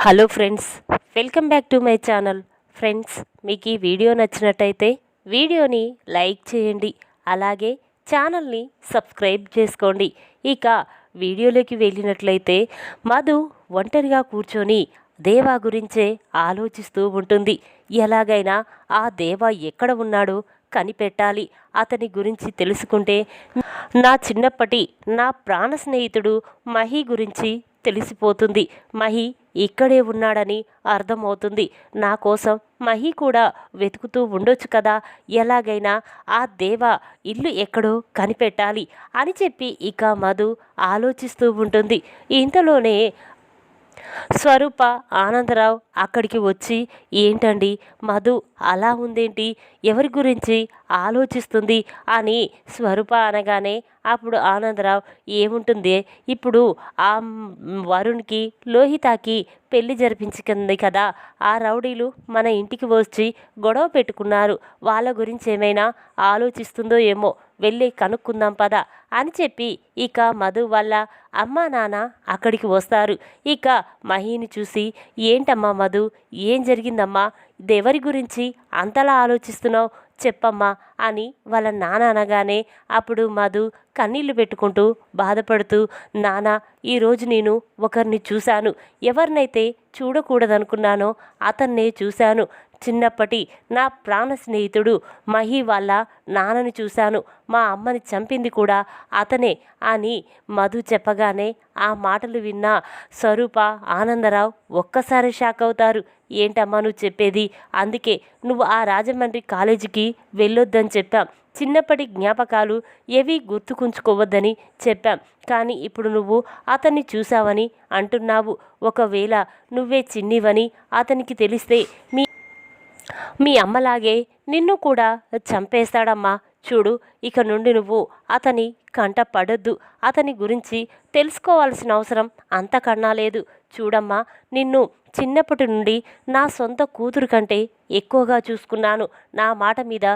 Hello friends welcome back to my channel friends మీకు ఈ video నచ్చినట్టయితే వీడియోని లైక్ చేయండి. అలాగే ఛానల్ని సబ్స్క్రైబ్ చేసుకోండి. ఇక వీడియోలోకి వెళ్ళినట్లయితే మధు ఒంటరిగా కూర్చొని దేవా గురించే ఆలోచిస్తూ ఉంటుంది. ఎలాగైనా ఆ దేవా ఎక్కడ ఉన్నాడో కనిపెట్టాలి. అతని గురించి తెలుసుకుంటే నా చిన్నప్పటి నా ప్రాణ స్నేహితుడు మహి గురించి తెలిసిపోతుంది. మహి ఇక్కడే ఉన్నాడని అర్థమవుతుంది. నా కోసం మహి కూడా వెతుకుతూ ఉండొచ్చు కదా. ఎలాగైనా ఆ దేవ ఇల్లు ఎక్కడో కనిపెట్టాలి అని చెప్పి ఇక మధు ఆలోచిస్తూ ఉంటుంది. ఇంతలోనే స్వరూప ఆనందరావు అక్కడికి వచ్చి ఏంటండి మధు అలా ఉందేంటి? ఎవరి గురించి ఆలోచిస్తుంది అని స్వరూప అనగానే అప్పుడు ఆనందరావు ఏముంటుంది? ఇప్పుడు ఆ వరుణ్కి లోహితాకి పెళ్ళి జరిపించుకుంది కదా. ఆ రౌడీలు మన ఇంటికి వచ్చి గొడవ పెట్టుకున్నారు. వాళ్ళ గురించి ఏమైనా ఆలోచిస్తుందో ఏమో వెళ్ళి కనుక్కుందాం పద అని చెప్పి ఇక మధు వల్ల అమ్మా నాన్న అక్కడికి వస్తారు. ఇక మహిని చూసి ఏంటమ్మా మధు? ఏం జరిగిందమ్మా? దెవరి గురించి అంతలా ఆలోచిస్తున్నావు? చెప్పమ్మా అని వాళ్ళ నాన్న అనగానే అప్పుడు మధు కన్నీళ్ళు పెట్టుకుంటూ బాధపడుతూ నాన్న ఈరోజు నేను ఒకరిని చూశాను. ఎవరినైతే చూడకూడదనుకున్నానో అతన్నే చూశాను. చిన్నప్పటి నా ప్రాణ స్నేహితుడు మహి వాళ్ళ నాన్నని చూశాను. మా అమ్మని చంపింది కూడా అతనే అని మధు చెప్పగానే ఆ మాటలు విన్న స్వరూప ఆనందరావు ఒక్కసారి షాక్ అవుతారు. ఏంటమ్మా నువ్వు చెప్పేది? అందుకే నువ్వు ఆ రాజమండ్రి కాలేజీకి వెళ్ళొద్దని చెప్పాం. చిన్నప్పటి జ్ఞాపకాలు ఏవి గుర్తుకుంచుకోవద్దని చెప్పాం. కానీ ఇప్పుడు నువ్వు అతన్ని చూసావని అంటున్నావు. ఒకవేళ నువ్వే చిన్నివని అతనికి తెలిస్తే మీ మీ అమ్మలాగే నిన్ను కూడా చంపేస్తాడమ్మా. చూడు ఇక నుండి నువ్వు అతని కంట పడొద్దు. అతని గురించి తెలుసుకోవాల్సిన అవసరం అంతకన్నా లేదు. చూడమ్మా నిన్ను చిన్నప్పటి నుండి నా సొంత కూతురు కంటే ఎక్కువగా చూసుకున్నాను. నా మాట మీద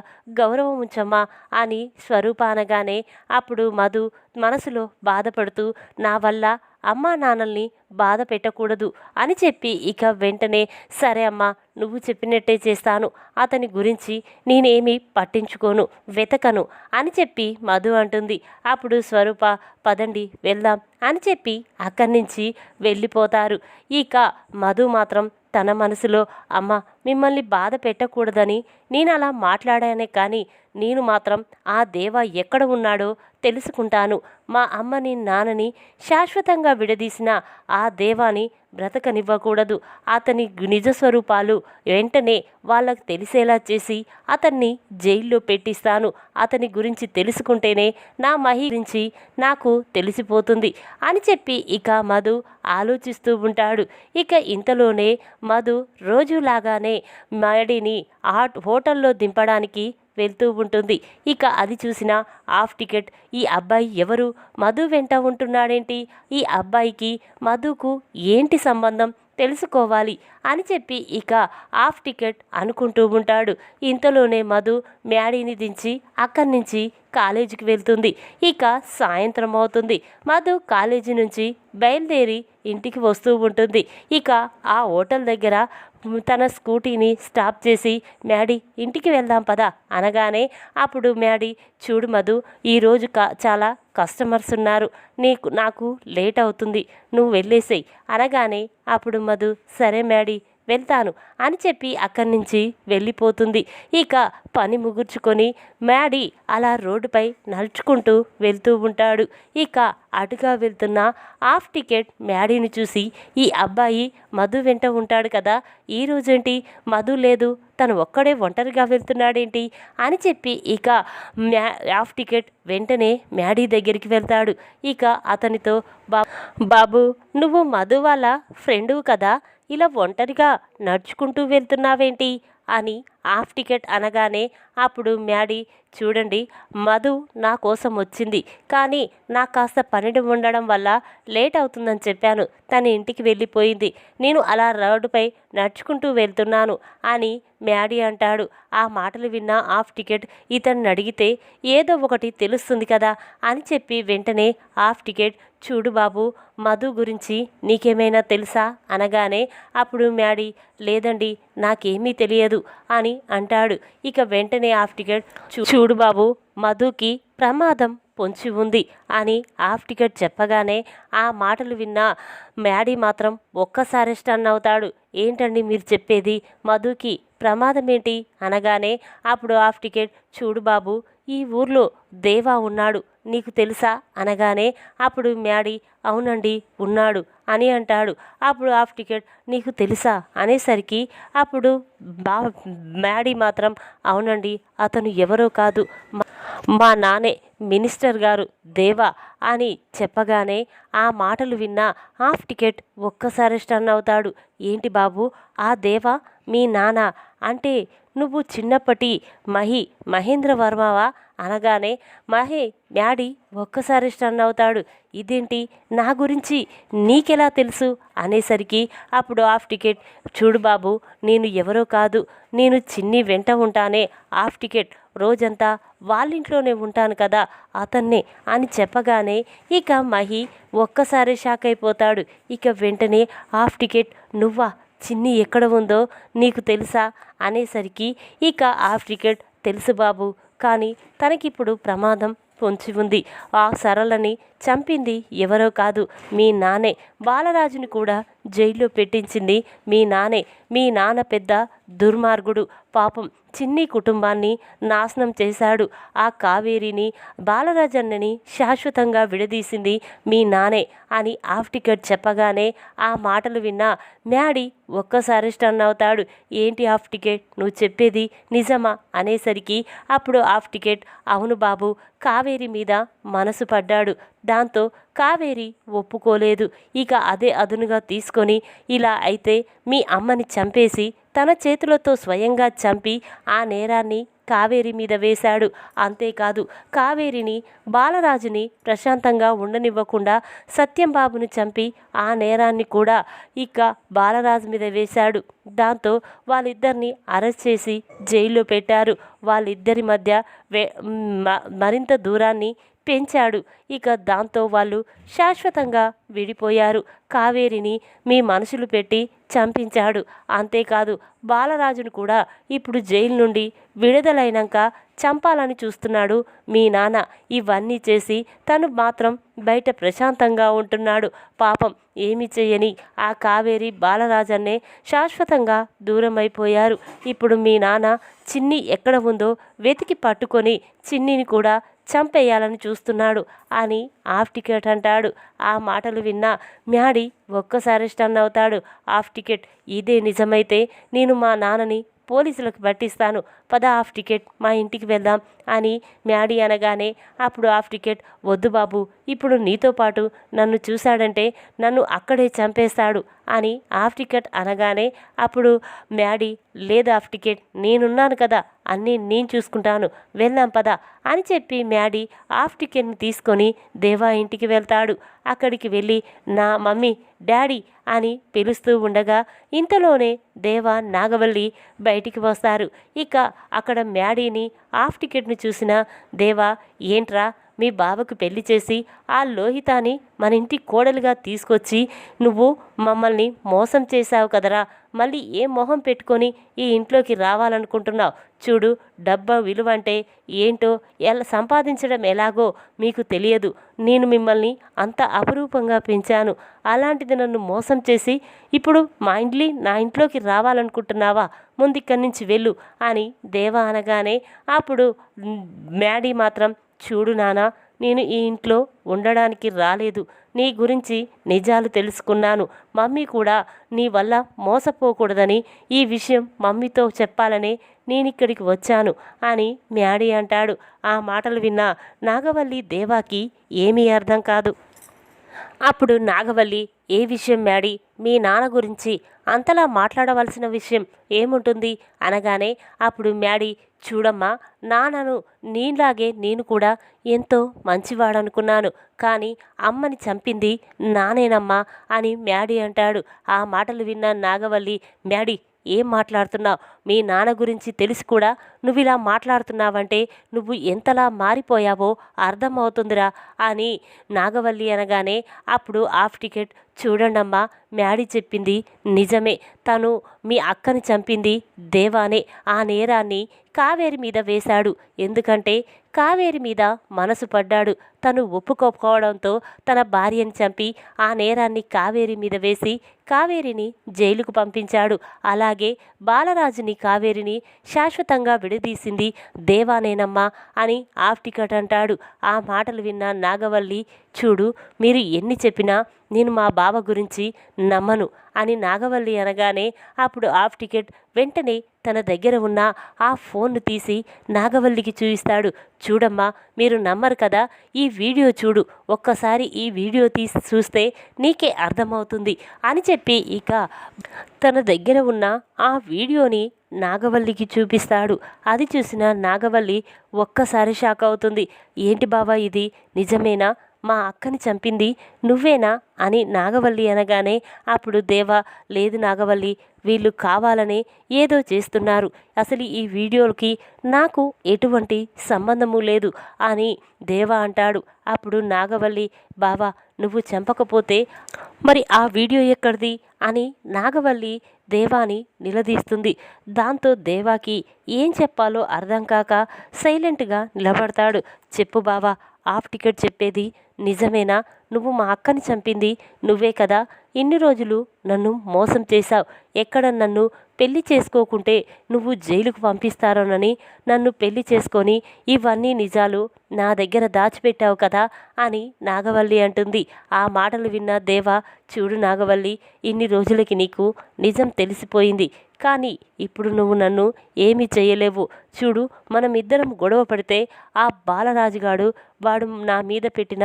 గౌరవం ఉంచమ్మా అని స్వరూప అనగానే అప్పుడు మధు మనసులో బాధపడుతూ నా వల్ల అమ్మా నాన్నల్ని బాధ పెట్టకూడదు అని చెప్పి ఇక వెంటనే సరే అమ్మా నువ్వు చెప్పినట్టే చేస్తాను. అతని గురించి నేనేమీ పట్టించుకోను వెతకను అని చెప్పి మధు అంటుంది. అప్పుడు స్వరూప పదండి వెళ్దాం అని చెప్పి అక్కడి నుంచి వెళ్ళిపోతారు. ఇక మధు మాత్రం తన మనసులో అమ్మ మిమ్మల్ని బాధ పెట్టకూడదని నేను అలా మాట్లాడానే కానీ నేను మాత్రం ఆ దేవ ఎక్కడ ఉన్నాడో తెలుసుకుంటాను. మా అమ్మని నాన్నని శాశ్వతంగా విడదీసిన ఆ దేవాని బ్రతకనివ్వకూడదు. అతని నిజ స్వరూపాలు వెంటనే వాళ్ళకు తెలిసేలా చేసి అతన్ని జైల్లో పెట్టిస్తాను. అతని గురించి తెలుసుకుంటేనే నా మహి గురించి నాకు తెలిసిపోతుంది అని చెప్పి ఇక మధు ఆలోచిస్తూ ఉంటాడు. ఇక ఇంతలోనే మధు రోజులాగానే మడిని ఆ హోటల్లో దింపడానికి వెళ్తూ ఉంటుంది. ఇక అది చూసిన హాఫ్ టికెట్ ఈ అబ్బాయి ఎవరు? మధు వెంట ఉంటున్నాడేంటి? ఈ అబ్బాయికి మధుకు ఏంటి సంబంధం? తెలుసుకోవాలి అని చెప్పి ఇక హాఫ్ టికెట్ అనుకుంటూ ఉంటాడు. ఇంతలోనే మధు మ్యాడీని దించి అక్కడి నుంచి కాలేజీకి వెళ్తుంది. ఇక సాయంత్రం అవుతుంది. మధు కాలేజీ నుంచి బయలుదేరి ఇంటికి వస్తూ ఉంటుంది. ఇక ఆ హోటల్ దగ్గర తన స్కూటీని స్టాప్ చేసి మ్యాడీ ఇంటికి వెళ్దాం పదా అనగానే అప్పుడు మ్యాడీ చూడు మధు ఈరోజు కా చాలా కస్టమర్స్ ఉన్నారు. నీకు నాకు లేట్ అవుతుంది. నువ్వు వెళ్ళేసేయి అనగానే అప్పుడు మధు సరే మ్యాడీ వెళ్తాను అని చెప్పి అక్కడి నుంచి వెళ్ళిపోతుంది. ఇక పని ముగుర్చుకొని మ్యాడీ అలా రోడ్డుపై నడుచుకుంటూ వెళ్తూ ఉంటాడు. ఇక అటుగా వెళ్తున్న హాఫ్ టికెట్ మ్యాడీని చూసి ఈ అబ్బాయి మధు వెంట ఉంటాడు కదా ఈ రోజేంటి? మధు లేదు తను ఒక్కడే ఒంటరిగా వెళ్తున్నాడేంటి? అని చెప్పి ఇక మ్యా హాఫ్ టికెట్ వెంటనే మ్యాడీ దగ్గరికి వెళ్తాడు. ఇక అతనితో బా బాబు నువ్వు మధు వాళ్ళ ఫ్రెండు కదా ఇలా ఒంటరిగా నడుచుకుంటూ వెళ్తున్నావేంటి? అని హాఫ్ టికెట్ అనగానే అప్పుడు మ్యాడీ చూడండి మధు నా కోసం వచ్చింది. కానీ నాకు కాస్త పని ఉండడం వల్ల లేట్ అవుతుందని చెప్పాను. తన ఇంటికి వెళ్ళిపోయింది. నేను అలా రోడ్డుపై నడుచుకుంటూ వెళ్తున్నాను అని మ్యాడీ అంటాడు. ఆ మాటలు విన్న హాఫ్ టికెట్ ఇతన్ని అడిగితే ఏదో ఒకటి తెలుస్తుంది కదా అని చెప్పి వెంటనే హాఫ్ టికెట్ చూడు బాబు మధు గురించి నీకేమైనా తెలుసా? అనగానే అప్పుడు మ్యాడీ లేదండి నాకేమీ తెలియదు అని అంటాడు. ఇక వెంటనే హాఫ్ టికెట్ "చూ- చూడు బాబు మధుకి ప్రమాదం పొంచి ఉంది అని హాఫ్ టికెట్ చెప్పగానే ఆ మాటలు విన్న మ్యాడీ మాత్రం ఒక్కసారి స్టన్ అవుతాడు ఏంటండి మీరు చెప్పేది? మధుకి ప్రమాదం ఏంటి? అనగానే అప్పుడు హాఫ్ టికెట్ చూడు బాబు ఈ ఊర్లో దేవా ఉన్నాడు నీకు తెలుసా? అనగానే అప్పుడు మ్యాడీ అవునండి ఉన్నాడు అని అంటాడు. అప్పుడు హాఫ్ టికెట్ నీకు తెలుసా? అనేసరికి అప్పుడు బా మ్యాడీ మాత్రం అవునండి అతను ఎవరో కాదు. మా- మా నానే మినిస్టర్ గారు దేవా అని చెప్పగానే ఆ మాటలు విన్న హాఫ్ టికెట్ ఒక్కసారి స్టన్ అవుతాడు. ఏంటి బాబు? ఆ దేవా మీ నాన్న అంటే నువ్వు చిన్నప్పటి మహి మహేంద్ర వర్మవా అనగానే మహే మ్యాడీ ఒక్కసారి స్టన్ అవుతాడు. ఇదేంటి? నా గురించి నీకెలా తెలుసు? అనేసరికి అప్పుడు హాఫ్ టికెట్ చూడు బాబు నేను ఎవరో కాదు నేను చిన్ని వెంట ఉంటానే హాఫ్ టికెట్ రోజంతా వాళ్ళింట్లోనే ఉంటాను కదా అతన్నే అని చెప్పగానే ఇక మహి ఒక్కసారి షాక్ అయిపోతాడు. ఇక వెంటనే హాఫ్ టికెట్ నువ్వా? చిన్ని ఎక్కడ ఉందో నీకు తెలుసా? అనేసరికి ఇక హాఫ్ టికెట్ తెలుసు బాబు. కానీ తనకిప్పుడు ప్రమాదం పొంచి ఉంది. ఆ సరళని చంపింది ఎవరో కాదు మీ నానే. బాలరాజుని కూడా జైల్లో పెట్టించింది మీ నానే. మీ నాన్న పెద్ద దుర్మార్గుడు పాపం. చిన్ని కుటుంబాన్ని నాశనం చేశాడు. ఆ కావేరిని బాలరాజన్నని శాశ్వతంగా విడదీసింది మీ నానే అని హాఫ్ టికెట్ చెప్పగానే ఆ మాటలు విన్న మ్యాడీ ఒక్కసారి స్టన్ అవుతాడు. ఏంటి హాఫ్ టికెట్? నువ్వు చెప్పేది నిజమా? అనేసరికి అప్పుడు హాఫ్ టికెట్ అవును బాబు కావేరి మీద మనసు పడ్డాడు. దాంతో కావేరి ఒప్పుకోలేదు. ఇక అదే అదునుగా తీసుకొని ఇలా అయితే మీ అమ్మని చంపేసి తన చేతులతో స్వయంగా చంపి ఆ నేరాన్ని కావేరి మీద వేశాడు. అంతేకాదు కావేరిని బాలరాజుని ప్రశాంతంగా ఉండనివ్వకుండా సత్యంబాబుని చంపి ఆ నేరాన్ని కూడా ఇక బాలరాజు మీద వేశాడు. దాంతో వాళ్ళిద్దరిని అరెస్ట్ చేసి జైల్లో పెట్టారు. వాళ్ళిద్దరి మధ్య వే మ- మరింత దూరాన్ని పెంచాడు. ఇక దాంతో వాళ్ళు శాశ్వతంగా విడిపోయారు. కావేరిని మీ మనసులు పెట్టి చంపించాడు. అంతేకాదు బాలరాజును కూడా ఇప్పుడు జైలు నుండి విడుదలైనాక చంపాలని చూస్తున్నాడు మీ నాన్న. ఇవన్నీ చేసి తను మాత్రం బయట ప్రశాంతంగా ఉంటున్నాడు. పాపం ఏమి చేయని ఆ కావేరి బాలరాజన్నే శాశ్వతంగా దూరం అయిపోయారు ఇప్పుడు మీ నాన్న చిన్ని ఎక్కడ ఉందో వెతికి పట్టుకొని చిన్నిని కూడా చంపేయాలని చూస్తున్నాడు అని హాఫ్ టికెట్ అంటాడు. ఆ మాటలు విన్న మ్యాడీ ఒక్కసారి స్టన్ అవుతాడు. హాఫ్ టికెట్ ఇదే నిజమైతే నేను మా నాన్నని పోలీసులకు పట్టిస్తాను. పద హాఫ్ టికెట్ మా ఇంటికి వెళ్దాం. అని మ్యాడీ అనగానే అప్పుడు హాఫ్ టికెట్ వద్దు బాబు ఇప్పుడు నీతో పాటు నన్ను చూశాడంటే నన్ను అక్కడే చంపేస్తాడు అని హాఫ్ టికెట్ అనగానే అప్పుడు మ్యాడీ లేదు హాఫ్ టికెట్ నేనున్నాను కదా అన్నీ నేను చూసుకుంటాను వెళ్దాం పదా అని చెప్పి మ్యాడీ హాఫ్ టికెట్ని తీసుకొని దేవా ఇంటికి వెళ్తాడు. అక్కడికి వెళ్ళి నా మమ్మీ డాడీ అని పిలుస్తూ ఉండగా ఇంతలోనే దేవా నాగవల్లి బయటికి వస్తారు. ఇక అక్కడ మ్యాడీని హాఫ్ టికెట్ను చూసిన దేవా ఏంట్రా మీ బావకు పెళ్ళి చేసి ఆ లోహితాని మన ఇంటి కోడలుగా తీసుకొచ్చి నువ్వు మమ్మల్ని మోసం చేశావు కదరా. మళ్ళీ ఏ మొహం పెట్టుకొని ఈ ఇంట్లోకి రావాలనుకుంటున్నావు? చూడు డబ్బా విలువ అంటే ఏంటో ఎలా సంపాదించడం ఎలాగో మీకు తెలియదు. నేను మిమ్మల్ని అంత అపురూపంగా పెంచాను. అలాంటిది నన్ను మోసం చేసి ఇప్పుడు మా ఇంట్లో నా ఇంట్లోకి రావాలనుకుంటున్నావా? ముందు ఇక్కడి నుంచి వెళ్ళు అని దేవా అనగానే అప్పుడు మ్యాడీ మాత్రం చూడు నానా నేను ఈ ఇంట్లో ఉండడానికి రాలేదు. నీ గురించి నిజాలు తెలుసుకున్నాను. మమ్మీ కూడా నీ వల్ల మోసపోకూడదని ఈ విషయం మమ్మీతో చెప్పాలనే నేను ఇక్కడికి వచ్చాను అని మ్యాడీ అంటాడు. ఆ మాటలు విన్న నాగవల్లి దేవాకి ఏమీ అర్థం కాదు. అప్పుడు నాగవల్లి ఏ విషయం మ్యాడీ? మీ నాన్న గురించి అంతలా మాట్లాడవలసిన విషయం ఏముంటుంది? అనగానే అప్పుడు మ్యాడీ చూడమ్మా నాన్నను నీలాగే నేను కూడా ఎంతో మంచివాడనుకున్నాను. కానీ అమ్మని చంపింది నానేనమ్మా అని మ్యాడీ అంటాడు. ఆ మాటలు విన్న నాగవల్లి మ్యాడీ ఏం మాట్లాడుతున్నావు? మీ నాన్న గురించి తెలిసి కూడా నువ్వు ఇలా మాట్లాడుతున్నావంటే నువ్వు ఎంతలా మారిపోయావో అర్థమవుతుందిరా అని నాగవల్లి అనగానే అప్పుడు హాఫ్ టికెట్ చూడండమ్మా మ్యాడీ చెప్పింది నిజమే. తను మీ అక్కని చంపింది దేవానే. ఆ నేరాన్ని కావేరి మీద వేశాడు. ఎందుకంటే కావేరి మీద మనసు పడ్డాడు. తను ఒప్పుకోకపోవడంతో తన భార్యని చంపి ఆ నేరాన్ని కావేరి మీద వేసి కావేరిని జైలుకు పంపించాడు. అలాగే బాలరాజుని కావేరిని శాశ్వతంగా విడదీసింది దేవానేనమ్మా అని ఆఫ్ టికెట్ అంటాడు. ఆ మాటలు విన్న నాగవల్లి చూడు మీరు ఎన్ని చెప్పినా నేను మా బావ గురించి నమ్మను అని నాగవల్లి అనగానే అప్పుడు ఆఫ్ టికెట్ వెంటనే తన దగ్గర ఉన్న ఆ ఫోన్ను తీసి నాగవల్లికి చూపిస్తాడు చూడమ్మా మీరు నమ్మరు కదా ఈ వీడియో చూడు. ఒక్కసారి ఈ వీడియో తీసి చూస్తే నీకే అర్థమవుతుంది అని చెప్పి ఇక తన దగ్గర ఉన్న ఆ వీడియోని నాగవల్లికి చూపిస్తాడు. అది చూసిన నాగవల్లి ఒక్కసారి షాక్ అవుతుంది. ఏంటి బావా ఇది? నిజమేనా? మా అక్కని చంపింది నువ్వేనా? అని నాగవల్లి అనగానే అప్పుడు దేవా లేదు నాగవల్లి వీళ్ళు కావాలనే ఏదో చేస్తున్నారు. అసలు ఈ వీడియోకి నాకు ఎటువంటి సంబంధము లేదు అని దేవా అంటాడు. అప్పుడు నాగవల్లి బావా నువ్వు చంపకపోతే మరి ఆ వీడియో ఎక్కడిది? అని నాగవల్లి దేవాని నిలదీస్తుంది. దాంతో దేవాకి ఏం చెప్పాలో అర్థం కాక సైలెంట్గా నిలబడతాడు. చెప్పు బావా ఆఫ్ టికెట్ చెప్పేది నిజమేనా? నువ్వు మా అక్కని చంపింది నువ్వే కదా? ఇన్ని రోజులు నన్ను మోసం చేశావు. ఎక్కడ నన్ను పెళ్ళి చేసుకోకుంటే నువ్వు జైలుకు పంపిస్తారోనని నన్ను పెళ్ళి చేసుకొని ఇవన్నీ నిజాలు నా దగ్గర దాచిపెట్టావు కదా అని నాగవల్లి అంటుంది. ఆ మాటలు విన్న దేవా చూడు నాగవల్లి ఇన్ని రోజులకి నీకు నిజం తెలిసిపోయింది. కానీ ఇప్పుడు నువ్వు నన్ను ఏమీ చేయలేవు. చూడు మనమిద్దరం గొడవ పడితే ఆ బాలరాజుగాడు వాడు నా మీద పెట్టిన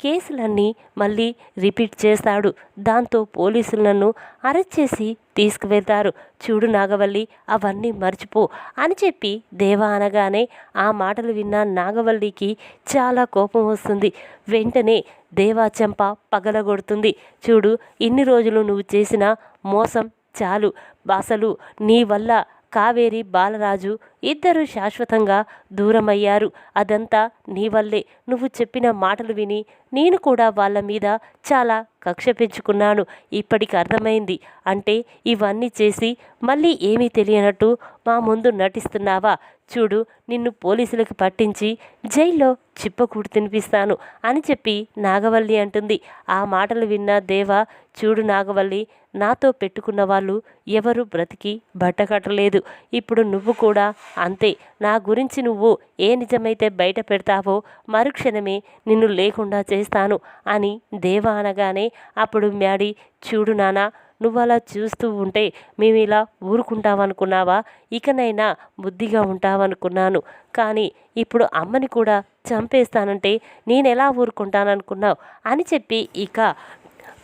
కేసులన్నీ మళ్ళీ రిపీట్ చేస్తాడు. దాంతో పోలీసులు నన్ను అరెస్ట్ చేసి తీసుకువెళ్తారు. చూడు నాగవల్లి అవన్నీ మర్చిపో అని చెప్పి దేవా అనగానే ఆ మాటలు విన్న నాగవల్లికి చాలా కోపం వస్తుంది. వెంటనే దేవా చెంప పగలగొడుతుంది. చూడు ఇన్ని రోజులు నువ్వు చేసిన మోసం చాలు. అసలు నీ వల్ల కావేరి బాలరాజు ఇద్దరు శాశ్వతంగా దూరమయ్యారు. అదంతా నీ వల్లే. నువ్వు చెప్పిన మాటలు విని నేను కూడా వాళ్ళ మీద చాలా కక్ష పెంచుకున్నాను. ఇప్పటికి అర్థమైంది. అంటే ఇవన్నీ చేసి మళ్ళీ ఏమీ తెలియనట్టు మా ముందు నటిస్తున్నావా? చూడు నిన్ను పోలీసులకు పట్టించి జైల్లో చిప్పకూడు తినిపిస్తాను అని చెప్పి నాగవల్లి అంటుంది. ఆ మాటలు విన్న దేవ చూడు నాగవల్లి నాతో పెట్టుకున్న వాళ్ళు ఎవరు బ్రతికి బట్టకట్టలేదు. ఇప్పుడు నువ్వు కూడా అంతే. నా గురించి నువ్వు ఏ నిజమైతే బయట పెడతావో మరుక్షణమే నిన్ను లేకుండా చేస్తాను అని దేవ అనగానే అప్పుడు మ్యాడీ చూడు నానా నువ్వు అలా చూస్తూ ఉంటే మేము ఇలా ఊరుకుంటామనుకున్నావా ఇకనైనా బుద్ధిగా ఉంటామనుకున్నాను కానీ ఇప్పుడు అమ్మని కూడా చంపేస్తానంటే నేను ఎలా ఊరుకుంటాననుకున్నావు? అని చెప్పి ఇక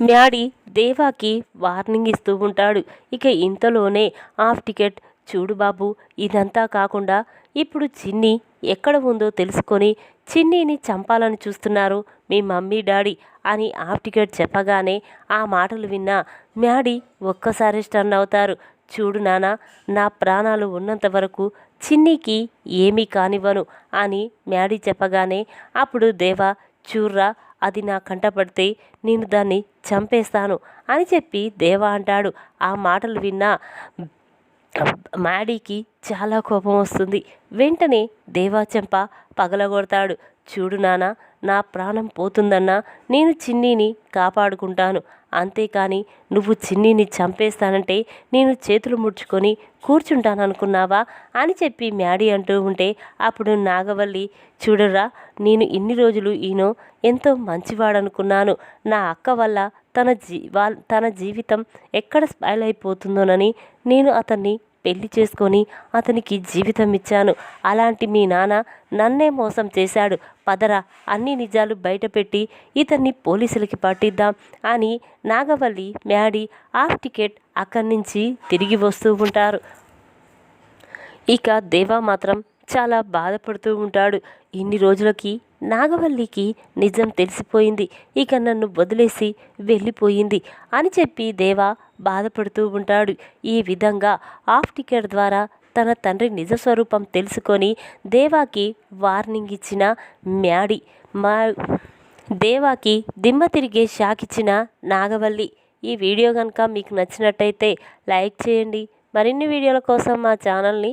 మ్యాడీ దేవాకి వార్నింగ్ ఇస్తూ ఉంటాడు. ఇక ఇంతలోనే ఆఫ్ టికెట్ చూడు బాబు ఇదంతా కాకుండా ఇప్పుడు చిన్ని ఎక్కడ ఉందో తెలుసుకొని చిన్నీని చంపాలని చూస్తున్నారు మీ మమ్మీ డాడీ అని ఆఫ్ టికెట్ చెప్పగానే ఆ మాటలు విన్న మ్యాడీ ఒక్కసారి స్టన్ అవుతారు. చూడు నాన్న నా ప్రాణాలు ఉన్నంత వరకు చిన్నీకి ఏమీ కానివ్వను అని మ్యాడీ చెప్పగానే అప్పుడు దేవా చూర్రా అది నా కంటపడితే నేను దాన్ని చంపేస్తాను అని చెప్పి దేవా అంటాడు. ఆ మాటలు విన్నా మ్యాడీకి చాలా కోపం వస్తుంది. వెంటనే దేవా చెంప పగలగొడతాడు. చూడు నానా నా ప్రాణం పోతుందన్నా నేను చిన్నీని కాపాడుకుంటాను. అంతేకాని నువ్వు చిన్నీని చంపేస్తానంటే నేను చేతులు ముడుచుకొని కూర్చుంటాననుకున్నావా అని చెప్పి మ్యాడీ అంటూ ఉంటే అప్పుడు నాగవల్లి చూడరా నేను ఇన్ని రోజులు ఈయన ఎంతో మంచివాడనుకున్నాను. నా అక్క వల్ల తన జీ తన జీవితం ఎక్కడ స్పాయిల్ అయిపోతుందోనని నేను అతన్ని పెళ్ళి చేసుకొని అతనికి జీవితం ఇచ్చాను. అలాంటి మీ నాన్న నన్నే మోసం చేశాడు. పదరా అన్ని నిజాలు బయటపెట్టి ఇతన్ని పోలీసులకి పట్టిద్దాం అని నాగవల్లి మ్యాడీ ఆఫ్ టికెట్ అక్కడి నుంచి తిరిగి వస్తూ ఉంటారు. ఇక దేవా మాత్రం చాలా బాధపడుతూ ఉంటాడు. ఇన్ని రోజులకి నాగవల్లికి నిజం తెలిసిపోయింది. ఇక నన్ను వదిలేసి వెళ్ళిపోయింది అని చెప్పి దేవా బాధపడుతూ ఉంటాడు. ఈ విధంగా ఆఫ్ టికెట్ ద్వారా తన తండ్రి నిజ స్వరూపం తెలుసుకొని దేవాకి వార్నింగ్ ఇచ్చిన మ్యాడి మా దేవాకి దిమ్మ తిరిగే షాక్ ఇచ్చిన నాగవల్లి. ఈ వీడియో కనుక మీకు నచ్చినట్టయితే లైక్ చేయండి. మరిన్ని వీడియోల కోసం మా ఛానల్ని